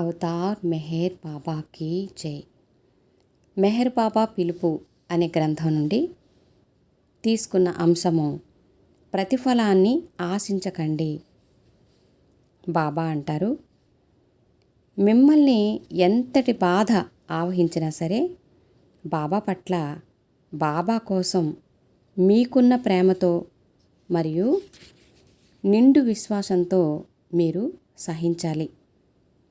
Avatar Meher బాబాకి జై. మెహర్ బాబా పిలుపు అనే గ్రంథం నుండి తీసుకున్న అంశము ప్రతిఫలాన్ని ఆశించకండి. బాబా అంటారు మిమ్మల్ని ఎంతటి బాధ ఆవహించినా సరే బాబా పట్ల బాబా కోసం మీకున్న ప్రేమతో మరియు నిండు విశ్వాసంతో మీరు సహించాలి.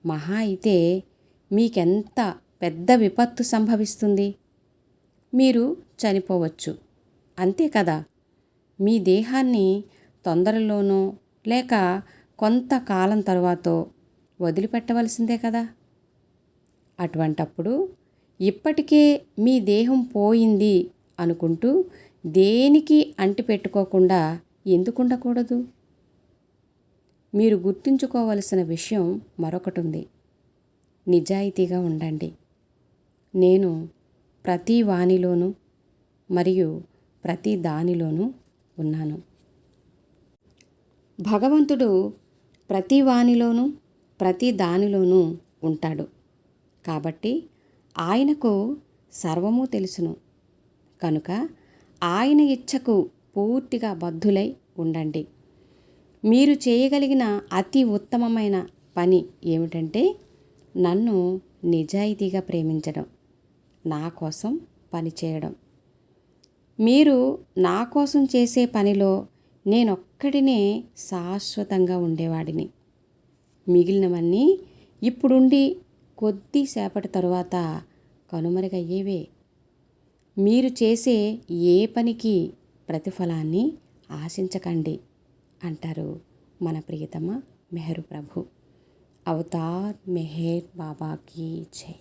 మహా అయితే మీకెంత పెద్ద విపత్తు సంభవిస్తుంది? మీరు చనిపోవచ్చు. అంతే కదా? మీ దేహాన్ని తొందరలోనో లేక కొంతకాలం తర్వాత వదిలిపెట్టవలసిందే కదా? అటువంటప్పుడు ఇప్పటికే మీ దేహం పోయింది అనుకుంటూ దేనికి అంటిపెట్టుకోకుండా ఎందుకు ఉండకూడదు మీరు గుర్తుంచుకోవలసిన విషయం మరొకటి ఉంది నిజాయితీగా ఉండండి. నేను ప్రతి వాణిలోనూ మరియు ప్రతి దానిలోనూ ఉన్నాను. భగవంతుడు ప్రతి వాణిలోనూ ప్రతి దానిలోనూ ఉంటాడు. కాబట్టి ఆయనకు సర్వము తెలుసును. కనుక ఆయన ఇచ్చకు పూర్తిగా బద్ధులై ఉండండి. మీరు చేయగలిగిన అతి ఉత్తమమైన పని ఏమిటంటే నన్ను నిజాయితీగా ప్రేమించడం నా కోసం పని చేయడం. మీరు నా కోసం చేసే పనిలో నేనొక్కడినే శాశ్వతంగా ఉండేవాడిని. మిగిలినవన్నీ ఇప్పుడుండి కొద్దిసేపటి తరువాత కనుమరుగయ్యేవే. మీరు చేసే ఏ పనికి ప్రతిఫలాన్ని ఆశించకండి. అంటారు మన ప్రియతమ మెహరు ప్రభు. అవతార్ మెహర్ బాబాకి జై.